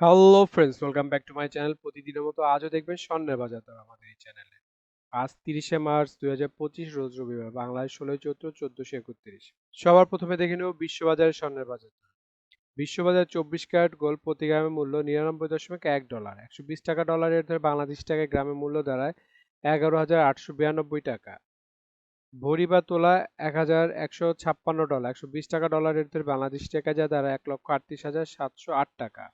Hello friends welcome back to my channel প্রতিদিনের মতো আজও দেখবেন স্বর্ণের বাজার দর আমাদের এই চ্যানেলে আজ তিরিশে মার্চ দুই হাজার পঁচিশ, রোজ রবিবার, বাংলায় ষোলোই চৈত্র চোদ্দশো একত্রিশ। সবার প্রথমে দেখে নেব বিশ্ববাজারের স্বর্ণের বাজার দর। বিশ্ববাজার চব্বিশ ক্যারেট গোল্ড প্রতি গ্রামের মূল্য নিরানব্বই দশমিক এক ডলার। একশো বিশ টাকা ডলারের ধরে বাংলাদেশ টাকায় গ্রামের মূল্য দাঁড়ায় এগারো হাজার আটশো বিরানব্বই টাকা। ভরি বা তোলা এক হাজার একশো ছাপ্পান্ন ডলার। একশো বিশ টাকা ডলারের ধরে বাংলাদেশ টাকায় যা দাঁড়ায় এক লক্ষ আটত্রিশ হাজার সাতশো আট টাকা।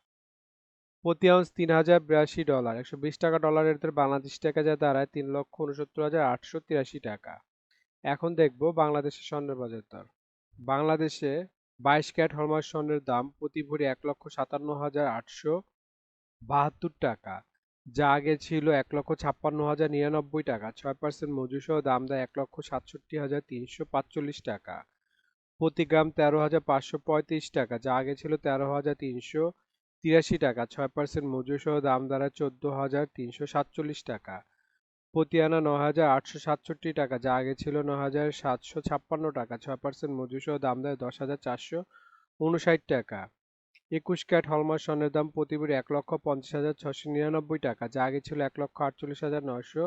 প্রতি আউন্স তিন হাজার বিরাশি ডলার, একশো বিশ টাকা ডলারের দর বাংলাদেশ টাকা যা দাঁড়ায় তিন লক্ষ উনসত্তর হাজার আটশো তিরাশি টাকা। এখন দেখব বাংলাদেশের স্বর্ণের বাজার দর। বাংলাদেশে বাইশ ক্যারেট হলমার্ক স্বর্ণের দাম প্রতি ভরি এক লক্ষ সাতান্ন হাজার আটশো বাহাত্তর টাকা, যা আগে ছিল এক লক্ষ ছাপ্পান্ন হাজার নিরানব্বই টাকা। ছয় পার্সেন্ট মজুসহ দাম দেয় এক লক্ষ সাতষট্টি হাজার তিনশো পাঁচচল্লিশ টাকা। প্রতি গ্রাম তেরো হাজার পাঁচশো পঁয়ত্রিশ টাকা, যা আগে ছিল তেরো হাজার তিনশো তিরাশি টাকা, ছয় পার্সেন্ট মজুর সহ দাম দাঁড়ায় চোদ্দ হাজার তিনশো সাতচল্লিশ টাকা। প্রতি আনা ন হাজার আটশো সাতষট্টি টাকা, যা আগে ছিল ন হাজার সাতশো ছাপ্পান্ন টাকা, ছয় পার্সেন্ট মজুর সহ দাম দেয় দশ হাজার চারশো উনষাট টাকা। একুশ ক্যাট হলমার্ক স্বর্ণের দাম প্রতি এক লক্ষ পঞ্চাশ হাজার ছশো নিরানব্বই টাকা, যা আগে ছিল এক লক্ষ আটচল্লিশ হাজার নয়শো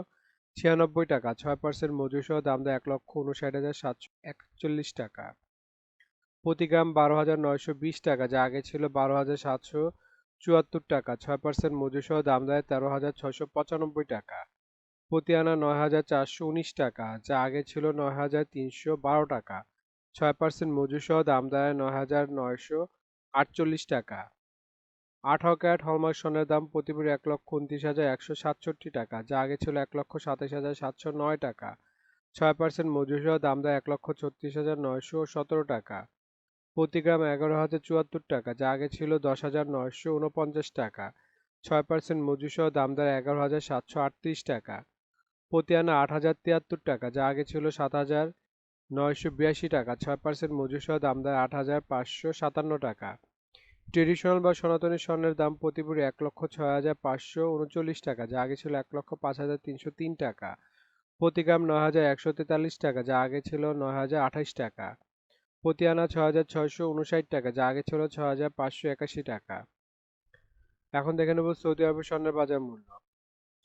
ছিয়ানব্বই টাকা, ছয় পার্সেন্ট মজুর সহ দাম দেয় এক লক্ষ উনষাট হাজার সাতশো একচল্লিশ টাকা। প্রতি গ্রাম বারো হাজার নয়শো বিশ টাকা, যা আগে ছিল বারো হাজার সাতশো চুয়াত্তর টাকা, ছয় পার্সেন্ট মজুরসহ দাম দেয় তেরো হাজার ছয়শো পঁচানব্বই টাকা। প্রতি আনা নয় হাজার চারশো উনিশ টাকা, যা আগে ছিল নয় হাজার তিনশো বারো টাকা। ছয় পার্সেন্ট মজুরসহ দাম দেয় নয় হাজার নয়শো আটচল্লিশ টাকা। আঠারো ক্যারেট হলমার্ক সোনার দাম প্রতি এক লক্ষ উনত্রিশ হাজার একশো সাতষট্টি টাকা, যা আগে ছিল এক লক্ষ সাতাশ হাজার সাতশো নয় টাকা। ছয় পার্সেন্ট মজুরসহ দাম দেয় এক লক্ষ ছত্রিশ হাজার নয়শো সতেরো টাকা। প্রতি গ্রাম এগারো হাজার চুয়াত্তর টাকা, যা আগে ছিল দশ হাজার নয়শো উনপঞ্চাশ টাকা। ছয় পার্সেন্ট মজুরসহ দাম এগারো হাজার সাতশো আটত্রিশ টাকা। প্রতি আনা আট হাজার তিয়াত্তর টাকা, যা আগে ছিল সাত হাজার নয়শো বিরাশি টাকা। ছয় পার্সেন্ট মজুরসহ দাম আট হাজার পাঁচশো সাতান্ন টাকা। ট্রেডিশনাল বা সনাতনী স্বর্ণের দাম প্রতি ভরি এক লক্ষ ছয় হাজার পাঁচশো উনচল্লিশ টাকা, যা আগে ছিল এক লক্ষ পাঁচ হাজার তিনশো তিন টাকা। প্রতি গ্রাম নয় হাজার একশো তেতাল্লিশ টাকা, যা আগে ছিল নয় হাজার আঠাশ টাকা। প্রতি আনা ছ হাজার ছয়শো উনষাট টাকা, যা আগে ছিল ছ হাজার পাঁচশো একাশি টাকা। এখন দেখে নেব সৌদি আরবের স্বর্ণের বাজার মূল্য।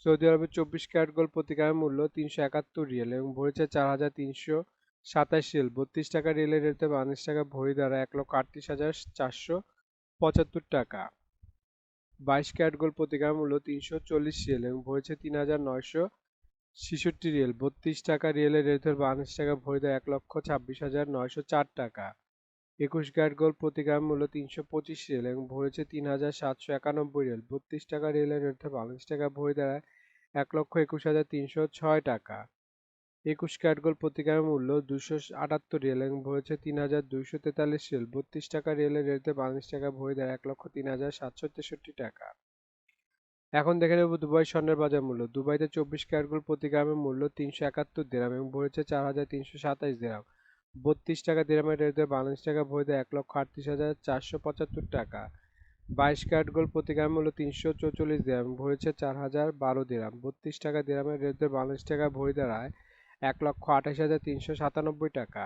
সৌদি আরবের চব্বিশ ক্যারেট গোল্ড প্রতি গ্রামের মূল্য তিনশো একাত্তর রিয়েল এবং ভরিছে চার হাজার তিনশো সাতাশ রিয়েল। বত্রিশ টাকা রিয়েলের রেটে বাউন্ন টাকা ভরি দ্বারা এক লক্ষ আটত্রিশ হাজার চারশো পঁচাত্তর টাকা। বাইশ ক্যারেট গোল্ড প্রতি গ্রাম মূল্য তিনশো চল্লিশ রিয়েল এবং ভরেছে তিন হাজার নয়শো ছেষট্টি রিয়েল, বত্রিশ টাকা রিয়েলের রেট ধরে বাউন্ন টাকা ভরি দেয় এক লক্ষ ছাব্বিশ হাজার নয়শো চার টাকা। একুশ ক্যারেট গোল্ড প্রতি গ্রাম মূল্য তিনশো পঁচিশ রিয়েল এবং ভরেছে তিন হাজার সাতশো একানব্বই রিয়েল। বত্রিশ টাকা রিয়েলের রেট ধরে বাউন্ন টাকা, ভরি দাঁড়ায় এক লক্ষ একুশ হাজার তিনশো ছয় টাকা। একুশ ক্যারেট গোল্ড প্রতি গ্রামের মূল্য দুশো আটাত্তর রিয়েল এবং ভরেছে তিন হাজার দুইশো তেতাল্লিশ রিয়েল। বত্রিশ টাকা রিয়েলের রেটে বাউন্ন টাকা, ভরি দেয় এক লক্ষ তিন হাজার সাতশো তেষট্টি টাকা। এখন দেখে নেব দুবাই স্বর্ণের বাজার মূল্য। দুবাইতে চব্বিশ ক্যারেট গোল্ড প্রতি গ্রামের মূল্য তিনশো একাত্তর দিরাম এবং ভরেছে চার হাজার তিনশো সাতাইশ দিরাম। বত্রিশ টাকা দিরামের রেটে বাউন্ন টাকা ভরি দেয় এক লক্ষ আটত্রিশ হাজার চারশো পঁচাত্তর টাকা। বাইশ ক্যারেট গোল্ড প্রতি গ্রাম মূল্য তিনশো চৌচল্লিশ দিরাম, ভরেছে চার হাজার বারো দিরাম। বত্রিশ টাকা দিরামের রেটে বাউন্ন টাকা ভরি দাঁড়ায় এক লক্ষ আঠাশ হাজার তিনশো সাতানব্বই টাকা।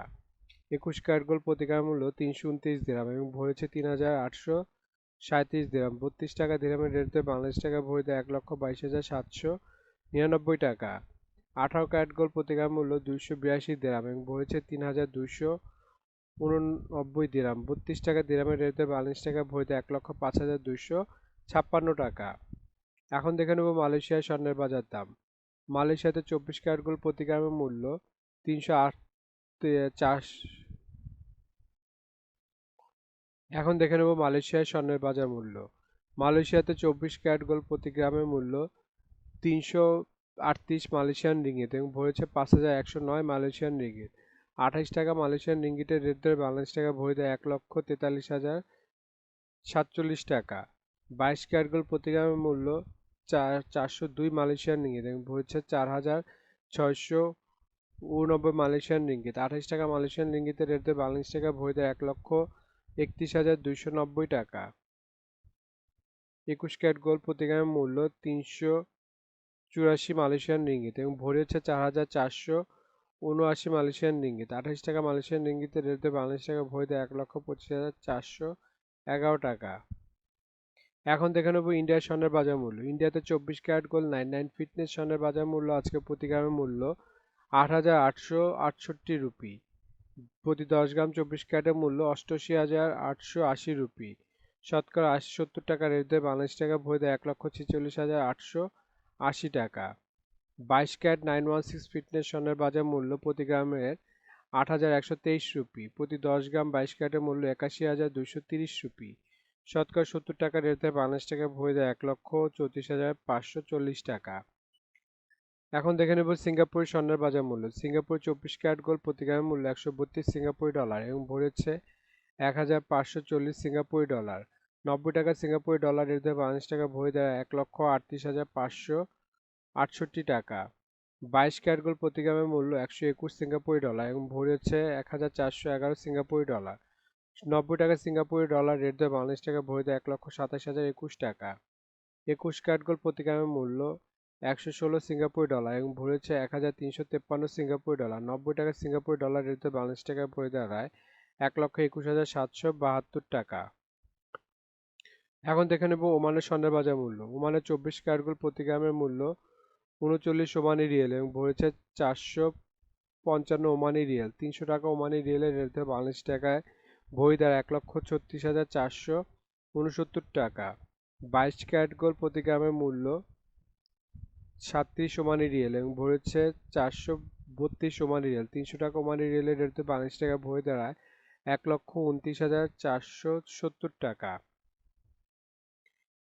একুশ ক্যারেট গোল্ড প্রতি গ্রাম মূল্য তিনশো উনত্রিশ দিরাম এবং ভরেছে তিন হাজার আটশো সাঁত্রিশ দিরাম, বত্রিশ টাকা দিরামের রেটে বাংলাদেশ টাকা ভরি দেয় এক লক্ষ বাইশ হাজার সাতশো নিরানব্বই টাকা। আঠারো ক্যারেট গোল্ড প্রতি মূল্য দুইশো বিরাশি দিরাম এবং ভরেছে তিন হাজার দুইশো উননব্বই দিরাম। বত্রিশ টাকা দিরামের রেটে বাংলাদেশ টাকা ভরি দেয় এক লক্ষ পাঁচ হাজার দুইশো ছাপ্পান্ন টাকা। এখন দেখে নেব মালয়েশিয়ার স্বর্ণের বাজার দাম। মালয়েশিয়াতে চব্বিশ ক্যারেট গোল্ড প্রতি মূল্য তিনশো আট চার এখন দেখে নেব মালয়েশিয়ার স্বর্ণের বাজার মূল্য। মালয়েশিয়াতে চব্বিশ ক্যারেট গোল্ড প্রতি গ্রামের মূল্য তিনশো আটত্রিশ মালয়েশিয়ান রিঙ্গিত এবং ভরেছে পাঁচ হাজার একশো নয় মালয়েশিয়ান রিঙ্গিত। আঠাইশ টাকা মালয়েশিয়ান রিঙ্গিতের রেট ধরে বাংলাদেশ টাকা ভরে দেয় এক লক্ষ তেতাল্লিশ হাজার সাতচল্লিশ টাকা। বাইশ ক্যারেট গোল্ড প্রতি গ্রামের মূল্য চার, চারশো দুই মালয়েশিয়ান রিঙ্গিত এবং ভরেছে চার হাজার ছয়শো উননব্বই মালয়েশিয়ান রিঙ্গিত। আঠাইশ টাকা মালয়েশিয়ান রিঙ্গিতের রেট ধরে বাংলাদেশ টাকা ভরে দেয় এক লক্ষ একত্রিশ হাজার দুইশো নব্বই টাকা। একুশ ক্যারেট গোল্ড প্রতি গ্রামের মূল্য তিনশো চুরাশি মালয়েশিয়ান রিঙ্গিত এবং ভরি হচ্ছে চার হাজার চারশো উনআশি মালয়েশিয়ান রিঙ্গিত। আঠাশ টাকা মালয়েশিয়ান রিঙ্গিতের রেটে বাংলাদেশ টাকা ভরি দেয় এক লক্ষ পঁচিশ হাজার চারশো এগারো টাকা। এখন দেখে নেব ইন্ডিয়ার স্বর্ণের বাজার মূল্য। ইন্ডিয়াতে চব্বিশ carat gold, nine nine fitness স্বর্ণের বাজার মূল্য আজকে প্রতি মূল্য আট হাজার আটশো আটষট্টি রুপি। প্রতি দশ গ্রাম চব্বিশ ক্যারেটের মূল্য অষ্টআশি হাজার আটশো আশি রুপি। শতকরা আশি সত্তর টাকা রেট বাংলাদেশ টাকা দেয় এক লক্ষ ছেচল্লিশ হাজার আটশো আশি টাকা। বাইশ carat nine one six fitness স্বর্ণের বাজার মূল্য প্রতি গ্রামের আট হাজার একশো তেইশ রুপি। প্রতি দশ গ্রাম বাইশ ক্যারেটের মূল্য একাশি হাজার দুশো তিরিশ রুপি। শতকরা সত্তর টাকা রেট বাংলাদেশ টাকা দেয় এক লক্ষ চৌত্রিশ হাজার পাঁচশো চল্লিশ টাকা। এখন দেখে নেব সিঙ্গাপুরের স্বর্ণের বাজার মূল্য। সিঙ্গাপুর চব্বিশ ক্যারেট গোল্ড প্রতি গ্রামের মূল্য একশো বত্রিশ সিঙ্গাপুরি ডলার এবং ভরেছে এক হাজার পাঁচশো চল্লিশ সিঙ্গাপুরি ডলার। নব্বই টাকা সিঙ্গাপুরি ডলার দেয় বাংলাদেশ টাকা ভরে দেয় এক লক্ষ আটত্রিশ হাজার পাঁচশো আটষট্টি টাকা। বাইশ ক্যারেট গোল্ড প্রতি গ্রামের মূল্য একশো একুশ সিঙ্গাপুরি ডলার এবং ভরি হচ্ছে এক হাজার চারশো এগারো সিঙ্গাপুরি ডলার। নব্বই টাকা সিঙ্গাপুরি ডলার রেট দেয় বাংলাদেশ টাকা ভরি দেয় এক লক্ষ সাতাশ হাজার একুশ টাকা। একুশ ক্যারেট গোল্ড প্রতি গ্রামের মূল্য একশো ষোলো সিঙ্গাপুরি ডলার এবং ভরেছে এক হাজার তিনশো তেপ্পান্ন সিঙ্গাপুরি ডলার। নব্বই টাকা সিঙ্গাপুর ডলার রেট বাংলাদেশ টাকা ভরি দাঁড়ায় এক লক্ষ একুশ হাজার সাতশো বাহাত্তর টাকা। এখন দেখে নেব ওমানের স্বর্ণের বাজার মূল্য। ওমানের চব্বিশ ক্যারেট গোল্ড প্রতি গ্রামের মূল্য উনচল্লিশ ওমানি রিয়েল এবং ভরেছে চারশো পঞ্চান্ন ওমানি রিয়েল। তিনশো টাকা ওমানি রিয়েলের রেট বাংলাদেশ টাকায় ভরি দ্বারা এক লক্ষ ছত্রিশ হাজার চারশো উনসত্তর টাকা। বাইশ ক্যারেট গোল্ড প্রতি গ্রামের মূল্য সাতত্রিশ ওমানি রিয়েল এবং ভরেছে চারশো বত্রিশ ওমানি রিয়েল। তিনশো টাকা ওমানি রিয়েলের রেট বাংলাদেশ টাকা ভরি দাঁড়ায় এক লক্ষ উনত্রিশ হাজার চারশো সত্তর টাকা।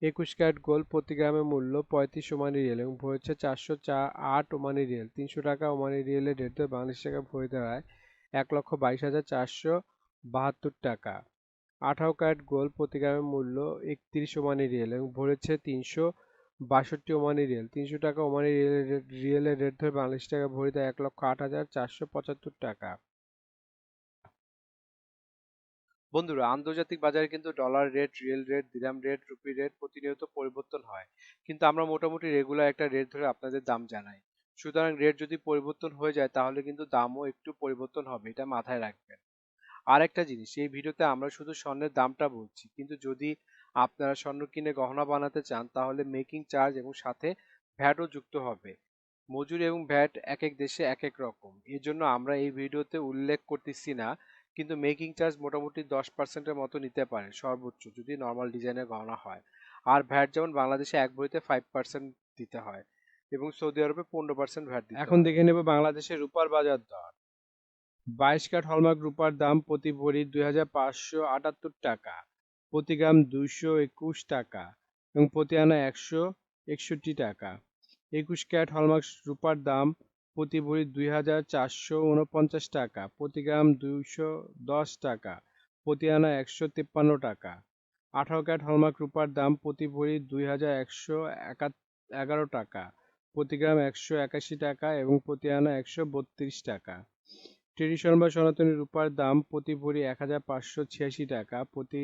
একুশ ক্যারেট গোল্ড প্রতি গ্রামের মূল্য পঁয়ত্রিশ ওমানি রিয়েল এবং ভরেছে চারশো চা আট ওমানি রিয়েল। তিনশো টাকা ওমানি রিয়েলের রেট বাংলাদেশ টাকা ভরে দাঁড়ায় এক লক্ষ বাইশ হাজার চারশো বাহাত্তর টাকা। আঠারো ক্যারেট গোল্ড প্রতি গ্রামের মূল্য একত্রিশ ওমানি রিয়েল এবং ভরেছে তিনশো বাষট্টি ওমানি রিয়েল, তিনশো টাকা ওমানি রিয়েলের রিয়েলের রেট ধরে বাংলাদেশ টাকা দেয় এক লক্ষ আট হাজার চারশো পঁচাত্তর টাকা। বন্ধুরা, আন্তর্জাতিক বাজারে কিন্তু dollar rate riyal rate dirham rate rupee rate প্রতিনিয়ত পরিবর্তন হয়। কিন্তু আমরা মোটামুটি রেগুলার একটা রেট ধরে আপনাদের দাম জানাই। সুতরাং রেট যদি পরিবর্তন হয়ে যায়, তাহলে কিন্তু দামও একটু পরিবর্তন হবে, এটা মাথায় রাখবেন। আর একটা জিনিস, এই ভিডিওতে আমরা শুধু স্বর্ণের দামটা বলছি, কিন্তু যদি আপনারা স্বর্ণ কিনে গহনা বানাতে চান তাহলে মেকিং চার্জ এবং সাথে ভ্যাটও যুক্ত হবে। মজুরি এবং ভ্যাট এক এক দেশে এক এক রকম। এর জন্য আমরা এই ভিডিওতে উল্লেখ করতেছি না কিন্তু মেকিং চার্জ মোটামুটি দশ পার্সেন্টের মতো নিতে পারে সর্বোচ্চ যদি নর্মাল ডিজাইনের গহনা হয়। আর ভ্যাট যেমন বাংলাদেশে এক ভরিতে ফাইভ পার্সেন্ট দিতে হয় এবং সৌদি আরবে পনেরো পার্সেন্ট ভ্যাট দিতে এখন দেখে নেব বাংলাদেশের রূপার বাজার দর। বাইশ কাঠ হলমার্ক রূপার দাম প্রতি ভরি দুই হাজার পাঁচশো আটাত্তর টাকা। প্রতি গ্রাম দুইশো একুশ টাকা এবং প্রতি আনা একশো একষট্টি টাকা। একুশ ক্যারেট হলমার্ক রূপার দাম প্রতি ভরি দুই হাজার চারশো উনপঞ্চাশ টাকা, প্রতি গ্রাম দুইশো দশ টাকা, প্রতি আনা একশো তিপ্পান্ন টাকা। আঠারো ক্যারেট হলমার্ক রূপার দাম প্রতি ভরি দুই হাজার একশো এগারো টাকা, প্রতি গ্রাম একশো একাশি টাকা এবং প্রতি আনা একশো বত্রিশ টাকা। ট্রেডিশন বা সনাতনী রূপার দাম প্রতি ভরি এক হাজার পাঁচশো ছিয়াশি টাকা, প্রতি